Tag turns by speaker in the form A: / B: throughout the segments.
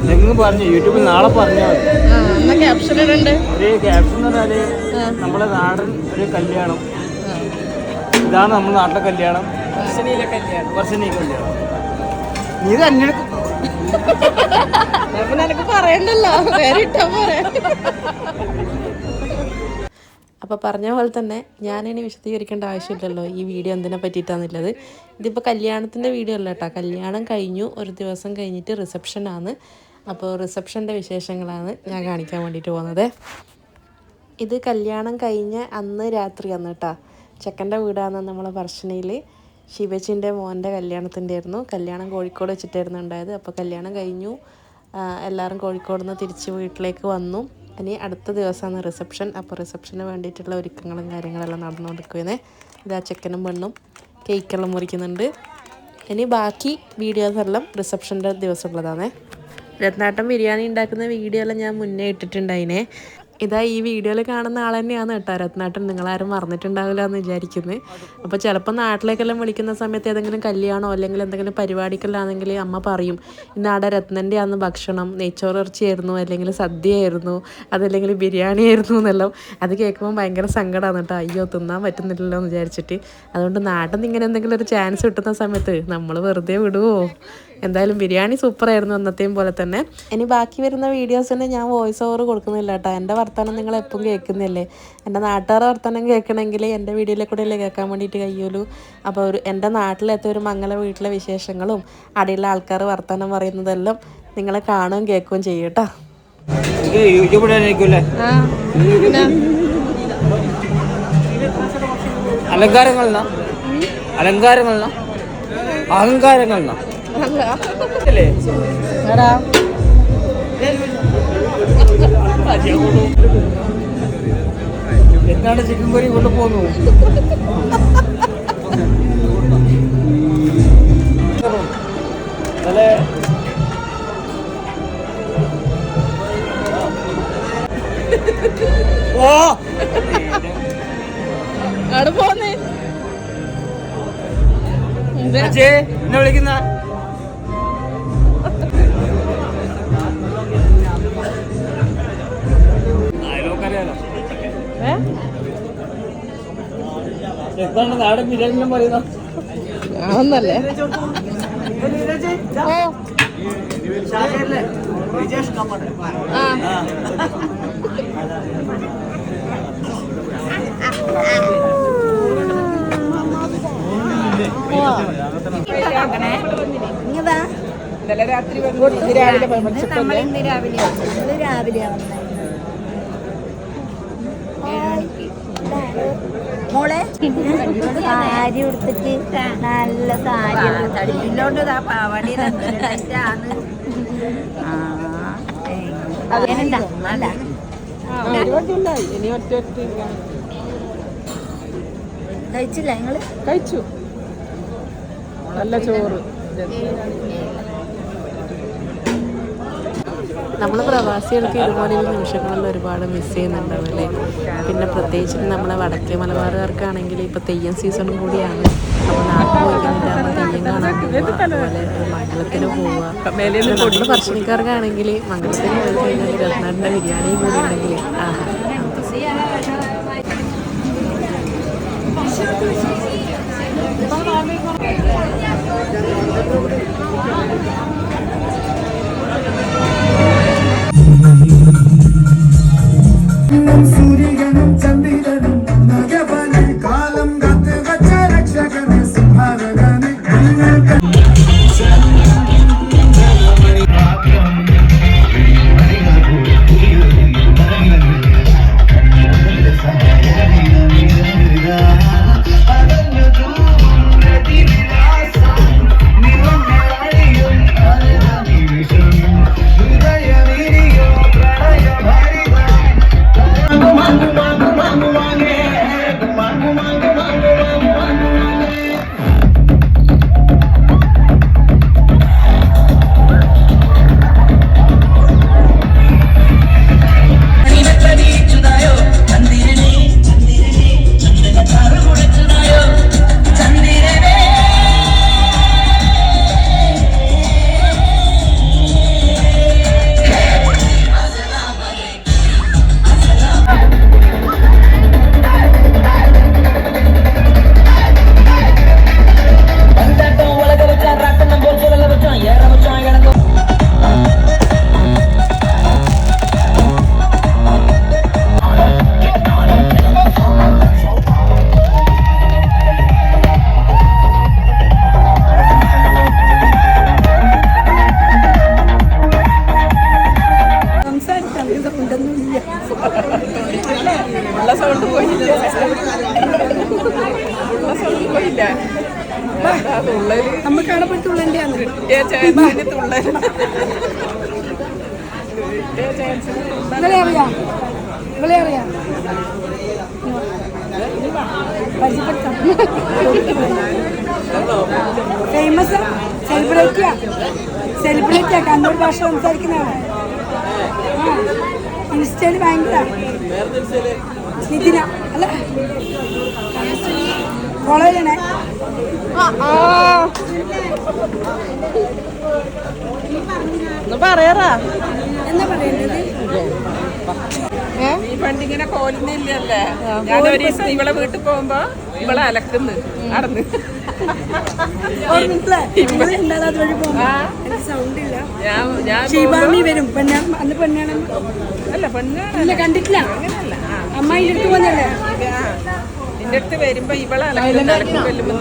A: എന്തെങ്കിലും പറഞ്ഞു യൂട്യൂബിൽ നാളെ
B: പറഞ്ഞു നമ്മളെ ക്യാപ്ഷൻ ഇടണ്ട്?
A: ഒരു ക്യാപ്ഷൻ എന്ന് പറഞ്ഞാൽ നമ്മുടെ നാടൻ ഒരു കല്യാണം. ഇതാണ് നമ്മുടെ നാട്ടിലെ കല്യാണം.
B: വർഷനിയിലെ കല്യാണം.
A: വർഷനീ കല്യാണം. നീ തന്നെ എടുക്കും.
B: അപ്പൊ നിനക്ക് പറയണ്ടല്ലോ. വേറെ ഇട്ടാ പോരെ. അപ്പോൾ പറഞ്ഞ പോലെ തന്നെ ഞാനിനി വിശദീകരിക്കേണ്ട ആവശ്യമില്ലല്ലോ ഈ വീഡിയോ എന്തിനെ പറ്റിയിട്ടാന്നുള്ളത്. ഇതിപ്പോൾ കല്യാണത്തിന്റെ വീഡിയോ അല്ല കേട്ടോ. കല്യാണം കഴിഞ്ഞു ഒരു ദിവസം കഴിഞ്ഞിട്ട് റിസപ്ഷനാണ് അപ്പോൾ റിസപ്ഷന്റെ വിശേഷങ്ങളാണ് ഞാൻ കാണിക്കാൻ വേണ്ടിയിട്ട് പോകുന്നത്. ഇത് കല്യാണം കഴിഞ്ഞ അന്ന് രാത്രിയാണ് കേട്ടോ. ചെക്കന്റെ വീടാണ് നമ്മളെ പറശ്ശിനിയിൽ ശിവച്ചിന്റെ മോന്റെ കല്യാണത്തിന്റെ ആയിരുന്നു കല്യാണം കോഴിക്കോട് വെച്ചിട്ടായിരുന്നു ഉണ്ടായത്. അപ്പോൾ കല്യാണം കഴിഞ്ഞു. എല്ലാവരും കോഴിക്കോട് നിന്ന് തിരിച്ച് വീട്ടിലേക്ക് വന്നു. ഇനി അടുത്ത ദിവസമാണ് റിസപ്ഷൻ. അപ്പോൾ റിസപ്ഷന് വേണ്ടിയിട്ടുള്ള ഒരുക്കങ്ങളും കാര്യങ്ങളെല്ലാം നടന്നുകൊണ്ടിരിക്കുന്നത് ഇതാ ചെക്കനും പെണ്ണും കേക്കെല്ലാം മുറിക്കുന്നുണ്ട്. ഇനി ബാക്കി വീഡിയോസെല്ലാം റിസപ്ഷന്റെ ദിവസമുള്ളതാണ്. രത്നാട്ടം ബിരിയാണി ഉണ്ടാക്കുന്ന വീഡിയോ എല്ലാം ഞാൻ മുന്നേ ഇട്ടിട്ടുണ്ടായിനെ. ഇതാ ഈ വീഡിയോയിൽ കാണുന്ന ആൾ തന്നെയാണ് കേട്ടോ രത്നാട്ടൻ. നിങ്ങളാരും മറന്നിട്ടുണ്ടാവില്ല എന്ന് വിചാരിക്കുന്നത് അപ്പോൾ ചിലപ്പോൾ നാട്ടിലേക്കെല്ലാം വിളിക്കുന്ന സമയത്ത് ഏതെങ്കിലും കല്യാണമോ അല്ലെങ്കിൽ എന്തെങ്കിലും പരിപാടിക്കെല്ലാണെങ്കിൽ അമ്മ പറയും ഇന്നാടെ രത്നന്റെ അന്ന് ഭക്ഷണം നെയ്ച്ചോറ് ഇറച്ചിയായിരുന്നു അല്ലെങ്കിൽ സദ്യയായിരുന്നു അതല്ലെങ്കിൽ ബിരിയാണി ആയിരുന്നു എന്നെല്ലാം. അത് കേൾക്കുമ്പോൾ ഭയങ്കര സങ്കടമാണ് കേട്ടോ. അയ്യോ തിന്നാൻ പറ്റുന്നില്ലല്ലോ എന്ന് വിചാരിച്ചിട്ട്. അതുകൊണ്ട് നാട്ടിൽ നിന്ന് ഇങ്ങനെ എന്തെങ്കിലും ഒരു ചാൻസ് കിട്ടുന്ന സമയത്ത് നമ്മൾ വെറുതെ വിടുവോ? എന്തായാലും ബിരിയാണി സൂപ്പറായിരുന്നു അന്നത്തെയും പോലെ തന്നെ. ഇനി ബാക്കി വരുന്ന വീഡിയോസിന് ഞാൻ വോയിസ് ഓവർ കൊടുക്കുന്നില്ല കേട്ടോ എന്റെ വർത്തമാനം നിങ്ങൾ എപ്പോഴും കേൾക്കുന്നില്ലേ? എന്റെ നാട്ടുകാരുടെ വർത്തമാനം കേൾക്കണമെങ്കിൽ എന്റെ വീഡിയോയിലെ കൂടെ അല്ലേ കേൾക്കാൻ വേണ്ടിയിട്ട് കഴിയുള്ളൂ. അപ്പോൾ ഒരു എന്റെ നാട്ടിലെത്തെ ഒരു മംഗള വീട്ടിലെ വിശേഷങ്ങളും അടിയുള്ള ആൾക്കാർ വർത്തമാനം പറയുന്നതെല്ലാം നിങ്ങൾ കാണുകയും കേൾക്കുകയും ചെയ്യും കേട്ടോ
A: അലങ്കാരങ്ങളെന്നാ അലങ്കാരങ്ങളെന്നാ അഹങ്കാരങ്ങളെന്നാ അലങ്കാരങ്ങൾ അലങ്കാരങ്ങൾ അഹങ്കാരങ്ങൾ എന്നാ അല്ലേ എന്താണ് ചിക്കൻ കറി കൊണ്ടുപോകുന്നു നല്ല ഓ!
B: അവിടെ പോന്നേ.
A: എന്നെ വിളിക്കുന്ന എന്താണ് നാടൻ ബിരിയാണി പറയുന്നത്
B: ആണെന്നല്ലേ ഓ. ഇന്നലെ രാത്രി രാവിലെ
C: രാവിലെ സാരി ഉടുത്തിട്ട് നല്ല സാരി തടിയിലോണ്ട് അല്ല. കഴിച്ചില്ല നിങ്ങൾ?
B: കഴിച്ചു. നല്ല ചോറ്. നമ്മൾ പ്രവാസികൾക്ക് ഇതുപോലെയുള്ള നിമിഷങ്ങളിൽ ഒരുപാട് മിസ് ചെയ്യുന്നുണ്ടാവും അല്ലേ? പിന്നെ പ്രത്യേകിച്ച് നമ്മളെ വടക്കേ മലബാറുകാർക്കാണെങ്കിൽ ഇപ്പോൾ തെയ്യം സീസൺ കൂടിയാണ്. അപ്പോൾ നാട്ടിൽ പോയി കഴിഞ്ഞിട്ടാകുമ്പോൾ തെയ്യം കാണാൻ പോവുക അതുപോലെ മംഗളത്തിന് പോവുക. നമ്മുടെ പറശ്ശിനിക്കാർക്കാണെങ്കിൽ മംഗളത്തിന് പോയി കഴിഞ്ഞാൽ രത്നാടിന്റെ ബിരിയാണിയും കൂടി ഉണ്ടെങ്കിൽ ആഹാ.
D: one. ഫേമസ് സെലിബ്രിറ്റിയാ സെലിബ്രിറ്റിയാ കണ്ണൂർ ഭാഷ സംസാരിക്കുന്നതാണ് ഭയങ്കര നിതിന അല്ല ആ.
B: പറയാറാ.
D: എന്താ പറയുന്നത്
E: ഈ പണ്ടിങ്ങനെ കോലുന്നില്ലല്ലേ ഞാൻ ഒരു ദിവസം ഇവളെ വീട്ടിൽ പോകുമ്പോ ഇവളെ അലക്കുന്നു. നടന്ന് അല്ല പെണ്ണാണ്.
D: കണ്ടിട്ടില്ല. അമ്മായി എടുത്തു പോന്നല്ലേ?
E: നിന്റെ അടുത്ത് വരുമ്പോ ഇവളെ കൊല്ലുമ്പോ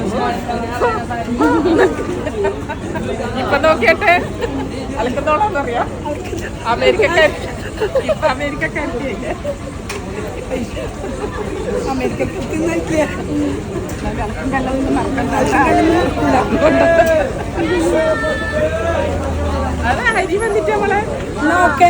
E: ഇപ്പൊ നോക്കിയട്ടെ? അലക്കുന്നോളാന്നറിയാം? അമേരിക്കക്കാർ ഇപ്പൊ അമേരിക്കക്കാരില്ലേ
D: അമേരിക്കക്ക് തിന്നിട്ടില്ല
E: അതാ ഹരി വന്നിട്ട് നമ്മളെ
D: ഓക്കെ